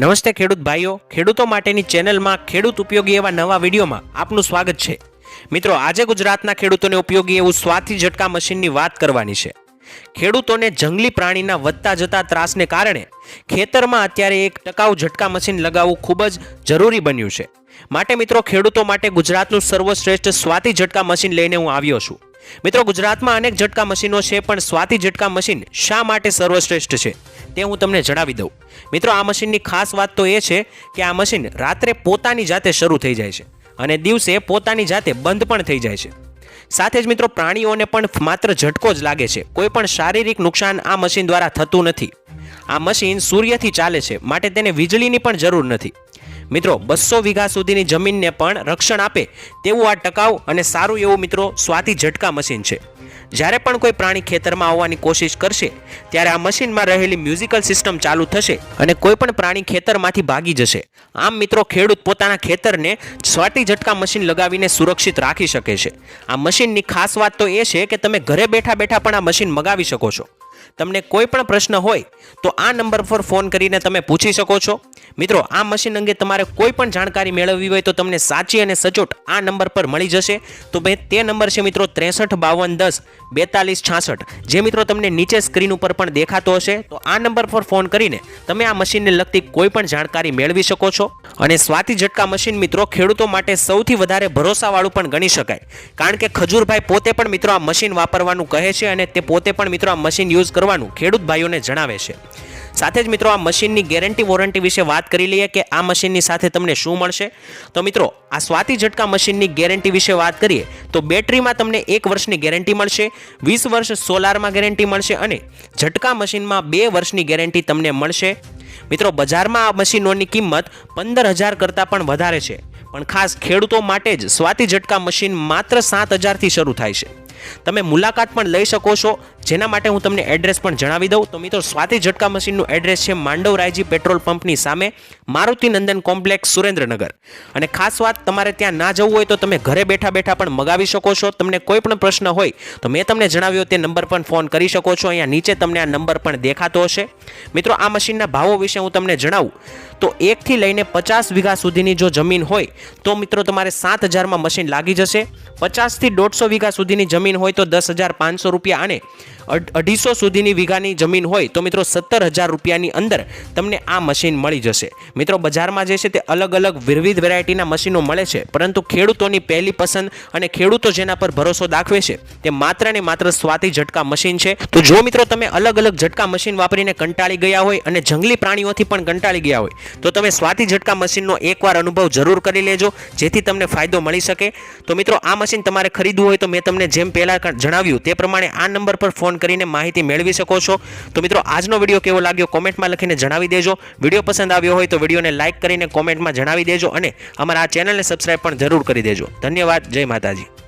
નમસ્તે ખેડૂત ભાઈઓ, ખેડૂતો માટેની ચેનલમાં ખેડૂત ઉપયોગી એવા નવા વિડીયોમાં આપનું સ્વાગત છે. મિત્રો, આજે ગુજરાતના ખેડૂતોને ઉપયોગી એવું સ્વાથી ઝટકા મશીનની વાત કરવાની છે. ખેડૂતોને જંગલી પ્રાણીના વધતા જતા ત્રાસને કારણે ખેતરમાં અત્યારે એક ટકાઉ ઝટકા મશીન લગાવવું ખૂબ જ જરૂરી બન્યું છે. માટે મિત્રો, ખેડૂતો માટે ગુજરાતનું સર્વશ્રેષ્ઠ સ્વાતિ ઝટકા મશીન લઈને હું આવ્યો છું. મિત્રો, ગુજરાતમાં અનેક ઝટકા મશીનો છે, પણ સ્વાતિ ઝટકા મશીન શા માટે સર્વશ્રેષ્ઠ છે? તે હું તમને જણાવી દઉં. મિત્રો, આ મશીનની ખાસ વાત તો એ છે કે આ મશીન રાત્રે પોતાની જાતે શરૂ થઈ જાય છે અને દિવસે પોતાની જાતે બંધ પણ થઈ જાય છે. સાથે જ મિત્રો, પ્રાણીઓને પણ માત્ર ઝટકો જ લાગે છે. કોઈ પણ શારીરિક નુકસાન આ મશીન દ્વારા થતું નથી. આ મશીન સૂર્યથી ચાલે છે, માટે તેને વીજળીની પણ જરૂર નથી. મિત્રો, બસો વીઘા સુધીની જમીનને પણ રક્ષણ આપે તેવું આ ટકાઉ અને સારું એવું મિત્રો સ્વાતિ ઝટકા મશીન છે. જ્યારે પણ કોઈ પ્રાણી ખેતરમાં આવવાની કોશિશ કરશે, ત્યારે આ મશીનમાં રહેલી મ્યુઝિકલ સિસ્ટમ ચાલુ થશે અને કોઈ પણ પ્રાણી ખેતરમાંથી ભાગી જશે. આમ મિત્રો, ખેડૂત પોતાના ખેતરને સ્વાટી ઝટકા મશીન લગાવીને સુરક્ષિત રાખી શકે છે. આ મશીનની ખાસ વાત તો એ છે કે તમે ઘરે બેઠા બેઠા પણ આ મશીન મગાવી શકો છો. તમને કોઈ પણ પ્રશ્ન હોય, તો આ નંબર પર ફોન કરીને તમે પૂછી શકો છો. મિત્રો, આ મશીન અંગે તમારે કોઈ પણ જાણકારી મેળવવી હોય, તો તમને સાચી અને સચોટ આ નંબર પર મળી જશે. તો ભાઈ, તે નંબર છે મિત્રો ત્રેસઠ બાવન દસ બેતાલીસ છાસઠ. જે મિત્રો તમને નીચે સ્ક્રીન ઉપર પણ દેખાતો હશે, તો આ નંબર પર ફોન કરીને તમે આ મશીનને લગતી કોઈ પણ જાણકારી મેળવી શકો છો. અને સ્વાતિ ઝટકા મશીન મિત્રો, ખેડૂતો માટે સૌથી વધારે ભરોસાવાળું પણ ગણી શકાય. કારણ કે ખજૂરભાઈ પોતે પણ મિત્રો આ મશીન વાપરવાનું કહે છે અને તે પોતે પણ મિત્રો આ મશીન યુઝ કરવાનું ખેડૂત ભાઈઓને જણાવે છે. સાથે જ મિત્રો આ મશીનની ગેરંટી વોરંટી વિશે વાત કરી લઈએ કે આ મશીનની સાથે તમને શું મળશે? તો મિત્રો, આ સ્વાતિ ઝટકા મશીનની ગેરંટી વિશે વાત કરીએ, તો બેટરીમાં તમને એક વર્ષની ગેરંટી મળશે, વીસ વર્ષ સોલારમાં ગેરંટી મળશે અને ઝટકા મશીનમાં બે વર્ષની ગેરંટી તમને મળશે. મિત્રો, બજારમાં આ મશીનોની કિંમત પંદર હજાર કરતાં પણ વધારે છે. પણ ખાસ ખેડૂતો માટે જ સ્વાતિ ઝટકા મશીન માત્ર સાત હજારથી શરૂ થાય છે. તમે મુલાકાત પણ લઈ શકો છો જેના માટે હું તમને એડ્રેસ પણ જણાવી દઉં. તો મિત્રો, સ્વાતિ ઝટકા મશીનનું એડ્રેસ છે માંડવ રાયજી પેટ્રોલ પંપની સામે, મારુતિ નંદન કોમ્પ્લેક્સ સુરેન્દ્રનગર. અને ખાસ વાત, તમારે ત્યાં ના જવું હોય તો તમે ઘરે બેઠા બેઠા પણ મગાવી શકો છો. તમને કોઈ પણ પ્રશ્ન હોય, તો મેં તમને જણાવ્યો તે નંબર પર ફોન કરી શકો છો. અહીંયા નીચે તમને આ નંબર પણ દેખાતો હશે. મિત્રો, આ મશીનના ભાવો વિશે હું તમને જણાવું. તો એકથી લઈને પચાસ વીઘા સુધીની જો જમીન હોય, તો મિત્રો, તમારે સાત હજારમાં મશીન લાગી જશે. પચાસથી દોઢસો વીઘા સુધીની જમીન હોય તો દસ હજાર પાંચસો રૂપિયા અને અઢીસો સુધીની વીઘાની જમીન હોય તો મિત્રો સત્તર હજાર રૂપિયાની અંદર તમને આ મશીન મળી જશે. મિત્રો બજારમાં જે છે તે અલગ અલગ વિવિધ વેરાયટીના મશીનો મળે છે, પરંતુ ખેડૂતોની પહેલી પસંદ અને ખેડૂતો જેના પર ભરોસો દાખવે છે, તે માત્ર ને માત્ર સ્વાતિ ઝટકા મશીન છે. તો જો મિત્રો તમે અલગ અલગ ઝટકા મશીન વાપરીને કંટાળી ગયા હોય અને જંગલી પ્રાણીઓથી પણ કંટાળી ગયા હોય, તો તમે સ્વાતિ ઝટકા મશીનનો એકવાર અનુભવ જરૂર કરી લેજો, જેથી તમને ફાયદો મળી શકે. તો મિત્રો આ મશીન તમારે ખરીદવું હોય તો મેં તમને જેમ પહેલાં જણાવ્યું તે પ્રમાણે આ નંબર પર ફોન કરીને માહિતી મેળવી શકો છો. તો મિત્રો, આજનો વીડિયો કેવો લાગ્યો કોમેન્ટમાં લખીને જણાવી દેજો. વીડિયો પસંદ આવ્યો હોય તો વિડીયોને લાઇક કરીને કોમેન્ટમાં જણાવી દેજો અને અમારા આ ચેનલને સબસ્ક્રાઈબ પણ જરૂર કરી દેજો. ધન્યવાદ. જય માતાજી.